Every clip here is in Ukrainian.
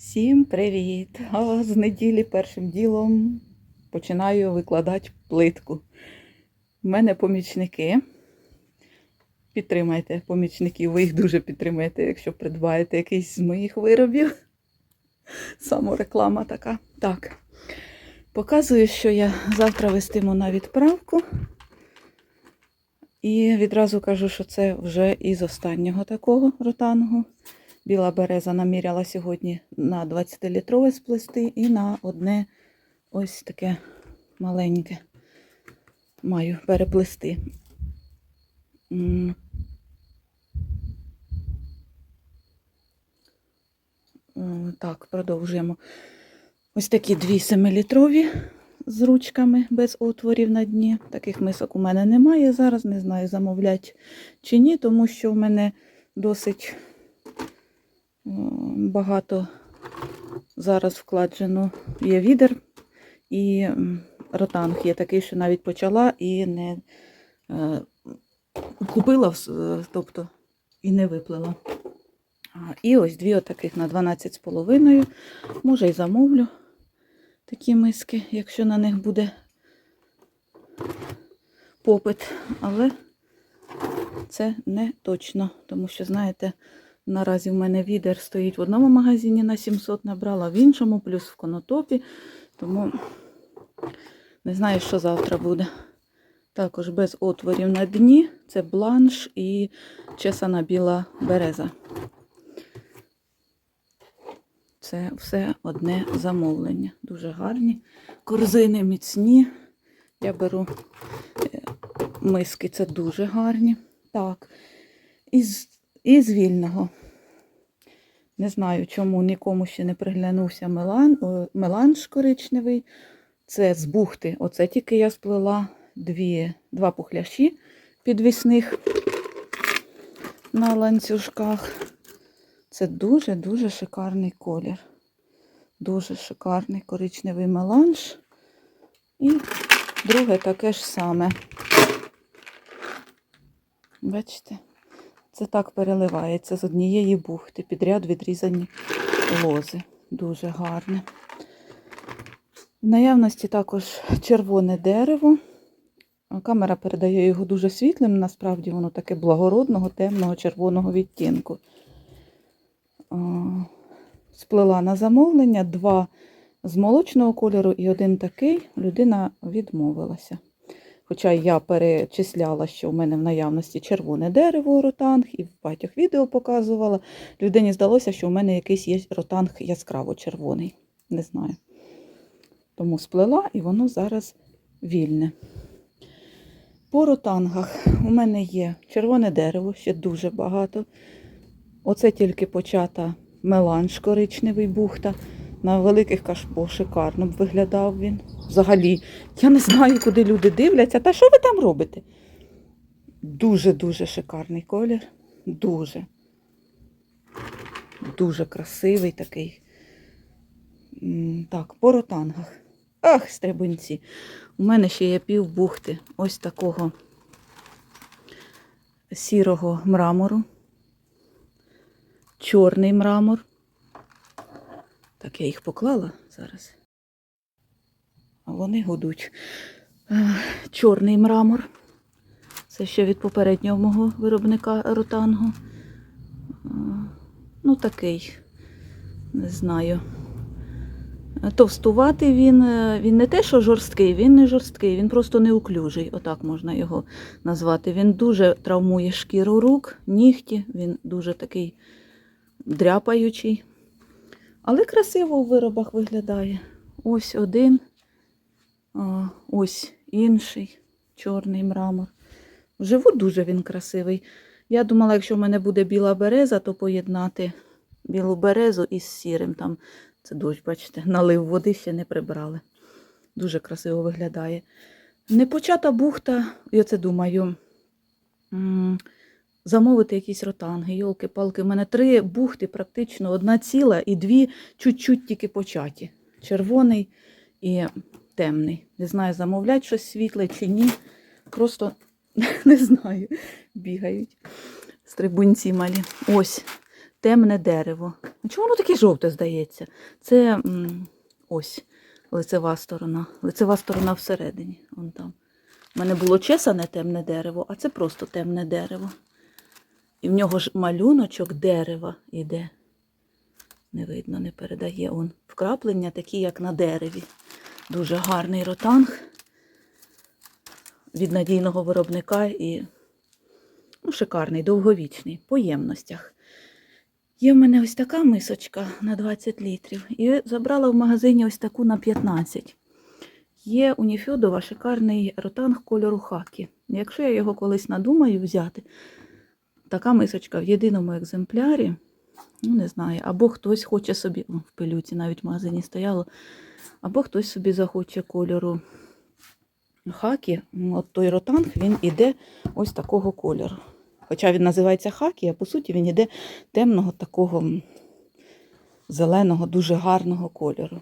Всім привіт! А з неділі першим ділом починаю викладати плитку. У мене помічники. Підтримайте помічників, ви їх дуже підтримаєте, якщо придбаєте якийсь з моїх виробів. Самореклама така. Так. Показую, що я завтра вестиму на відправку. І відразу кажу, що це вже із останнього такого ротангу. Біла береза наміряла сьогодні на 20-літрове сплести і на одне ось таке маленьке маю переплести. М, Так, продовжуємо. Ось такі дві 7-літрові з ручками без отворів на дні. Таких мисок у мене немає. Зараз не знаю, замовлять чи ні, тому що в мене досить е, багато зараз вкладено є відер і ротанг є такий, що навіть почала і не е, купила, е, тобто і не виплила. І ось дві отаких на 12,5. Може і замовлю такі миски, якщо на них буде попит. Але це не точно, тому що, знаєте, наразі в мене відер стоїть в одному магазині на 700 набрала, в іншому, плюс в конотопі. Тому не знаю, що завтра буде. Також без отворів на дні. Це бланш і чесана біла береза. Це все одне замовлення. Дуже гарні. Корзини міцні. Я беру е, миски, це дуже гарні. Так. Із, із вільного. Не знаю, чому нікому ще не приглянувся мелан, меланж коричневий. Це з бухти. Оце тільки я сплела дві, два пухляші підвісних на ланцюжках. Це дуже-дуже шикарний колір. Дуже шикарний коричневий меланж. І друге таке ж саме. Бачите? Це так переливається з однієї бухти. Підряд відрізані лози. Дуже гарне. В наявності також червоне дерево. Камера передає його дуже світлим, насправді воно таке благородного, темного, червоного відтінку. Сплела на замовлення два з молочного кольору і один такий. Людина відмовилася. Хоча я перечисляла, що в мене в наявності червоне дерево ротанг, і в багатьох відео показувала. Людині здалося, що в мене якийсь є ротанг яскраво червоний. Не знаю. Тому сплела і воно зараз вільне. По ротангах у мене є червоне дерево, ще дуже багато. Оце тільки почата меланж коричневий бухта. На великих кашпо шикарно б виглядав він. Взагалі, я не знаю, куди люди дивляться. Та що ви там робите? Дуже-дуже шикарний колір. Дуже. Дуже красивий такий. Так, по ротангах. Ах, стрибунці. У мене ще є пів бухти ось такого сірого мрамору. Чорний мрамор. Так, я їх поклала зараз. Вони гудуть. Е, Чорний мрамор. Це ще від попереднього мого виробника ротангу. Ну, такий, не знаю. Товстуватий він, е, він не те, що жорсткий, він не жорсткий, він просто неуклюжий, отак можна його назвати. Він дуже травмує шкіру рук, нігті, він дуже такий дряпаючий. Але красиво у виробах виглядає. Ось один, ось інший чорний мрамор. Вживу дуже він красивий. Я думала, якщо в мене буде біла береза, то поєднати білу березу із сірим. Там це дощ, бачите, налив води ще не прибрали. Дуже красиво виглядає. Непочата бухта, я це думаю. Замовити якісь ротанги, йолки-палки. У мене три бухти, практично одна ціла і дві чуть-чуть тільки початі. Червоний і темний. Не знаю, замовлять щось світле чи ні. Просто не знаю, бігають. Стрибунці малі. Ось темне дерево. Чому воно таке жовте здається? Це ось лицева сторона. Лицева сторона всередині. Вон там. У мене було чесане темне дерево, а це просто темне дерево. І в нього ж малюночок дерева іде. Не видно, не передає. Он вкраплення такі, як на дереві. Дуже гарний ротанг від надійного виробника і ну, шикарний, довговічний, по ємностях. Є в мене ось така мисочка на 20 літрів. І забрала в магазині ось таку на 15. Є у Ніфьодова шикарний ротанг кольору хакі. Якщо я його колись надумаю взяти, така мисочка в єдиному екземплярі, ну не знаю, або хтось хоче собі, в пилюці навіть в магазині стояло, або хтось собі захоче кольору хакі, ну, от той ротанг, він іде ось такого кольору. Хоча він називається хакі, а по суті він іде темного такого зеленого, дуже гарного кольору.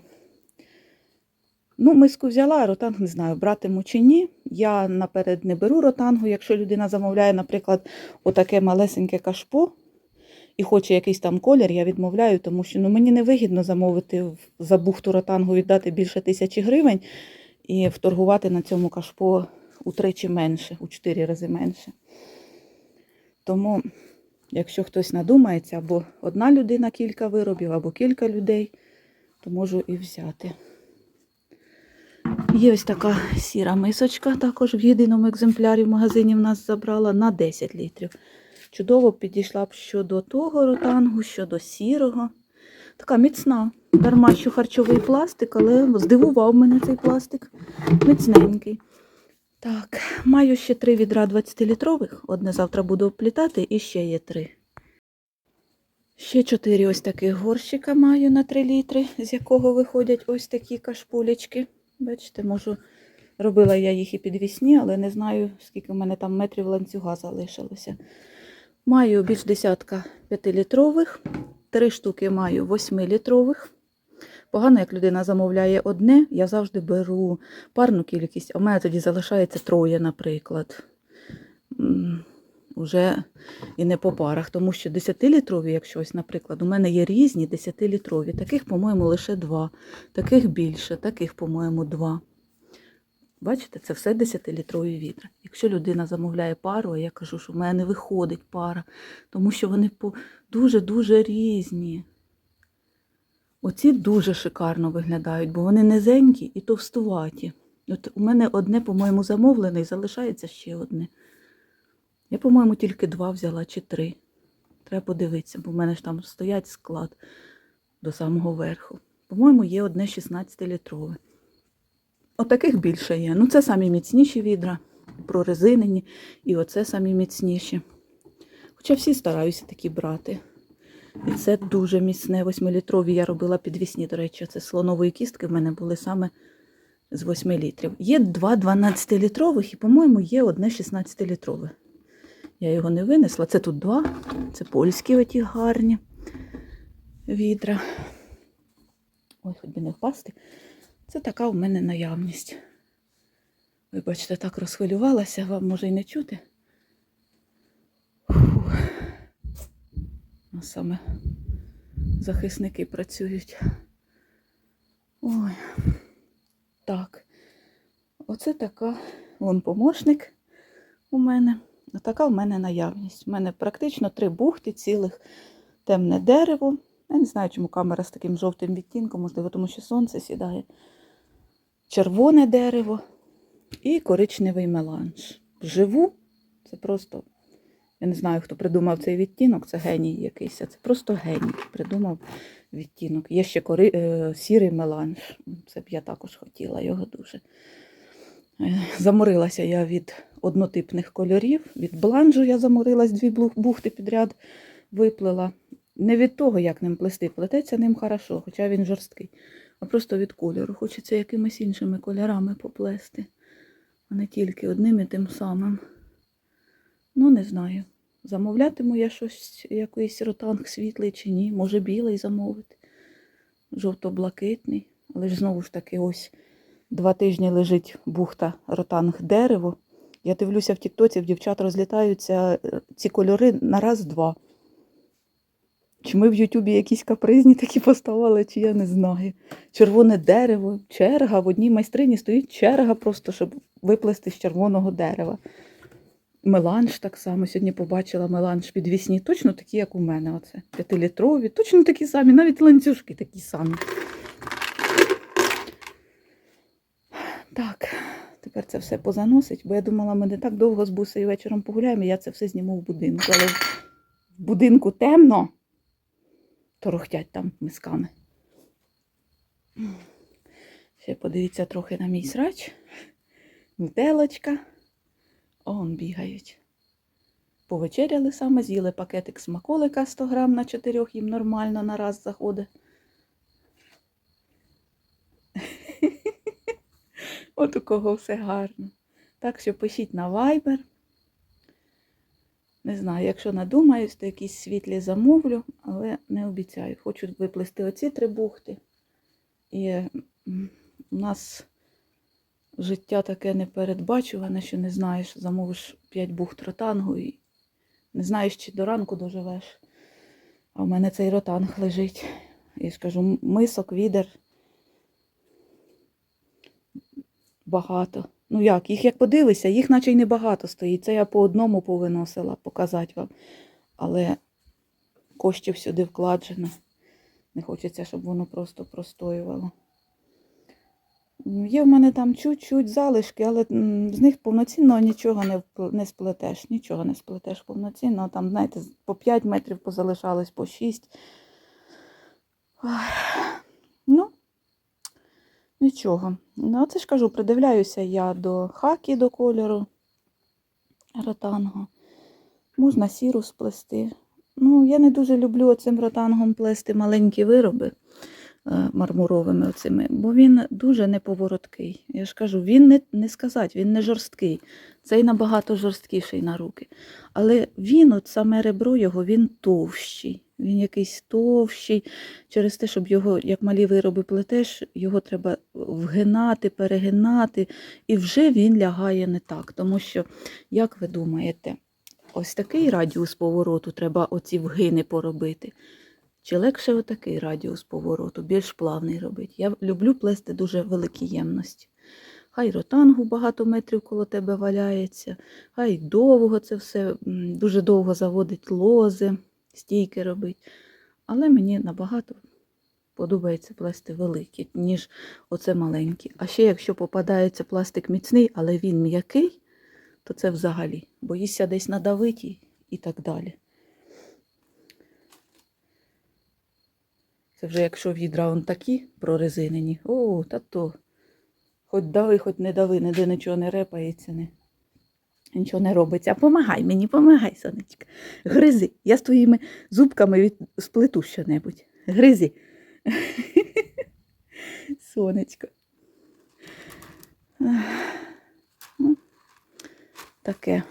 Ну, миску взяла, ротанг не знаю, братиму чи ні. Я наперед не беру ротангу, якщо людина замовляє, наприклад, отаке малесеньке кашпо і хоче якийсь там колір, я відмовляю, тому що ну, мені не вигідно замовити за бухту ротангу віддати більше тисячі гривень і вторгувати на цьому кашпо утричі менше, у чотири рази менше. Тому, якщо хтось надумається, або одна людина кілька виробів, або кілька людей, то можу і взяти. Є ось така сіра мисочка, також в єдиному екземплярі в магазині в нас забрала на 10 літрів. Чудово підійшла б щодо того ротангу, щодо сірого. Така міцна. Дарма, що харчовий пластик, але здивував мене цей пластик. Міцненький. Так, маю ще три відра 20-літрових. Одне завтра буду оплітати і ще є три. Ще чотири ось таких горщика маю на 3 літри, з якого виходять ось такі кашпулечки. Бачите, можу, робила я їх і підвісні, але не знаю, скільки в мене там метрів ланцюга залишилося. Маю більш десятка 5-літрових, три штуки маю 8-літрових. Погано, як людина замовляє одне, я завжди беру парну кількість, а в мене тоді залишається троє, наприклад. Уже і не по парах, тому що 10-літрові, якщо ось, наприклад, у мене є різні 10-літрові. Таких, по-моєму, лише два. Таких більше, таких, по-моєму, два. Бачите, це все 10-літрові відра. Якщо людина замовляє пару, а я кажу, що в мене не виходить пара, тому що вони дуже-дуже різні. Оці дуже шикарно виглядають, бо вони низенькі і товстуваті. От у мене одне, по-моєму, замовлене і залишається ще одне. Я, по-моєму, тільки два взяла чи три. Треба подивитися, бо в мене ж там стоять склад до самого верху. По-моєму, є одне 16-літрове. Отаких більше є. Ну, це самі міцніші відра, прорезинені, і оце самі міцніші. Хоча всі стараюся такі брати. І це дуже міцне. 8-літрові я робила підвісні, до речі, це слонової кістки в мене були саме з 8 літрів. Є два 12-літрових і, по-моєму, є одне 16-літрове. Я його не винесла. Це тут два. Це польські оті гарні відра. Ой, хоч би не впасти. Це така в мене наявність. Вибачте, так розхвилювалася, вам може й не чути. Фух. А саме захисники працюють. Ой. Так. Оце така вон помощник у мене. Така в мене наявність. У мене практично три бухти цілих, темне дерево. Я не знаю, чому камера з таким жовтим відтінком, можливо, тому що сонце сідає. Червоне дерево і коричневий меланж. Живу, це просто, я не знаю, хто придумав цей відтінок, це геній якийсь, це просто геній придумав відтінок. Є ще кори... е, сірий меланж. Це б я також хотіла його дуже. Е, Заморилася я від однотипних кольорів. Від бланжу я заморилась, дві бухти підряд виплела. Не від того, як ним плести, плететься ним хорошо, хоча він жорсткий, а просто від кольору. Хочеться якимись іншими кольорами поплести, а не тільки одним і тим самим. Ну, не знаю. Замовлятиму я щось, якийсь ротанг світлий чи ні. Може білий замовити. Жовто-блакитний. Але ж знову ж таки, ось два тижні лежить бухта ротанг дерево. Я дивлюся в Тіктоці, в дівчат розлітаються е, ці кольори на раз-два. Чи ми в Ютубі якісь капризні такі поставили, чи я не знаю. Червоне дерево, черга. В одній майстрині стоїть черга просто, щоб виплести з червоного дерева. Меланж так само. Сьогодні побачила меланж підвісні, точно такі, як у мене. Оце. П'ятилітрові, точно такі самі, навіть ланцюжки такі самі. Так, тепер це все позаносить, бо я думала, ми не так довго з бусею вечором погуляємо, і я це все зніму в будинку. Але в будинку темно, торохтять там мисками. Ще подивіться трохи на мій срач. Нутелочка. Он бігають. Повечеряли саме, з'їли пакетик смаколика 100 грам на 4, їм нормально на раз заходить. От у кого все гарно. Так що пишіть на Viber. Не знаю, якщо надумаюсь, то якісь світлі замовлю, але не обіцяю. Хочу виплести оці три бухти. І у нас життя таке непередбачуване, що не знаєш, замовиш 5 бухт ротангу і не знаєш, чи до ранку доживеш. А в мене цей ротанг лежить. І скажу, м- мисок, відер. Багато. Ну як, їх як подивися, їх наче й небагато стоїть. Це я по одному повиносила, показати вам. Але коштів сюди вкладено. Не хочеться, щоб воно просто простоювало. Є в мене там чуть-чуть залишки, але з них повноцінно нічого не, не сплетеш. Нічого не сплетеш повноцінно. Там, знаєте, по 5 метрів позалишалось, по 6. Ну, нічого. Ну, це ж кажу, придивляюся я до хакі, до кольору ротангу. Можна сіру сплести. Ну, я не дуже люблю оцим ротангом плести маленькі вироби е, мармуровими оцими, бо він дуже неповороткий. Я ж кажу, він не, не сказати, він не жорсткий. Цей набагато жорсткіший на руки. Але він, от саме ребро його, він товщий. Він якийсь товщий. Через те, щоб його, як малі вироби плетеш, його треба вгинати, перегинати, і вже він лягає не так. Тому що, як ви думаєте, ось такий радіус повороту треба оці вгини поробити. Чи легше отакий радіус повороту, більш плавний робити. Я люблю плести дуже великі ємності. Хай ротангу багато метрів коло тебе валяється, хай довго це все, дуже довго заводить лози, стійки робить. Але мені набагато подобається плести великі, ніж оце маленькі. А ще якщо попадається пластик міцний, але він м'який, то це взагалі. Боїшся десь надавити і так далі. Це вже якщо відра он такі прорезинені, о, та то. Хоч дави, хоч не дави, ніде нічого не репається, не. Нічого не робиться. Помагай мені, помагай, сонечка. Гризи. Я з твоїми зубками від... сплету що-небудь. Гризи. Сонечко. Ну, Таке.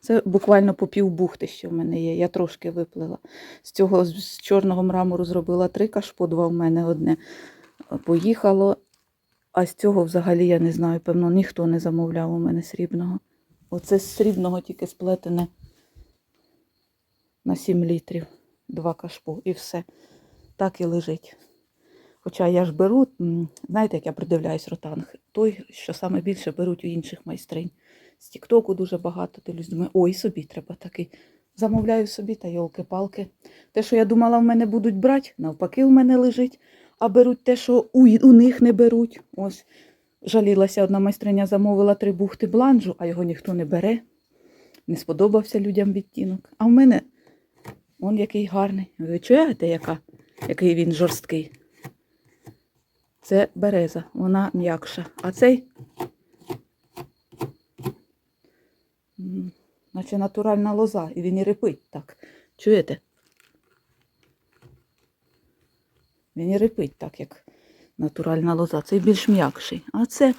Це буквально по пів бухти, що в мене є. Я трошки виплила. З цього з чорного мрамору зробила три кашпо, два в мене одне. Поїхало. А з цього взагалі я не знаю, певно, ніхто не замовляв у мене срібного. Оце з срібного тільки сплетене на 7 літрів. Два кашпо і все. Так і лежить. Хоча я ж беру, знаєте, як я придивляюсь ротанг, той, що саме більше беруть у інших майстринь. З Тіктоку дуже багато дивлюсь, думаю, ой, собі треба такий. Замовляю собі та йолки-палки. Те, що я думала, в мене будуть брати, навпаки, в мене лежить, а беруть те, що у, у них не беруть. Ось жалілася одна майстриня, замовила три бухти бланжу, а його ніхто не бере. Не сподобався людям відтінок. А в мене он який гарний. Ви чуєте, яка, який він жорсткий? Це береза, вона м'якша. А цей, наче натуральна лоза, і він і рипить так. Чуєте? Він і рипить так, як натуральна лоза. Цей більш м'якший. А це.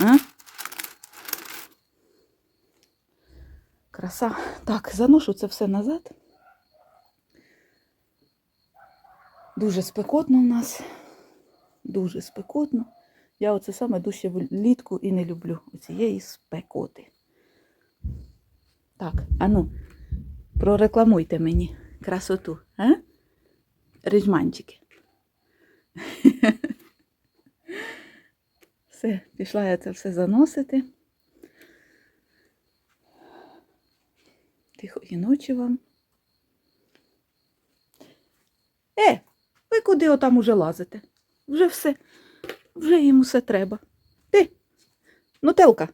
А? Краса. Так, заношу це все назад. Дуже спекотно в нас. Дуже спекотно. Я оце саме дужче влітку і не люблю цієї спекоти. Так, ану, прорекламуйте мені красоту, а? рижманчики. Все, пішла я це все заносити. Тихої ночі вам. Е, ви куди отам уже лазите? Вже все, вже їм усе треба. Ти, нутелка,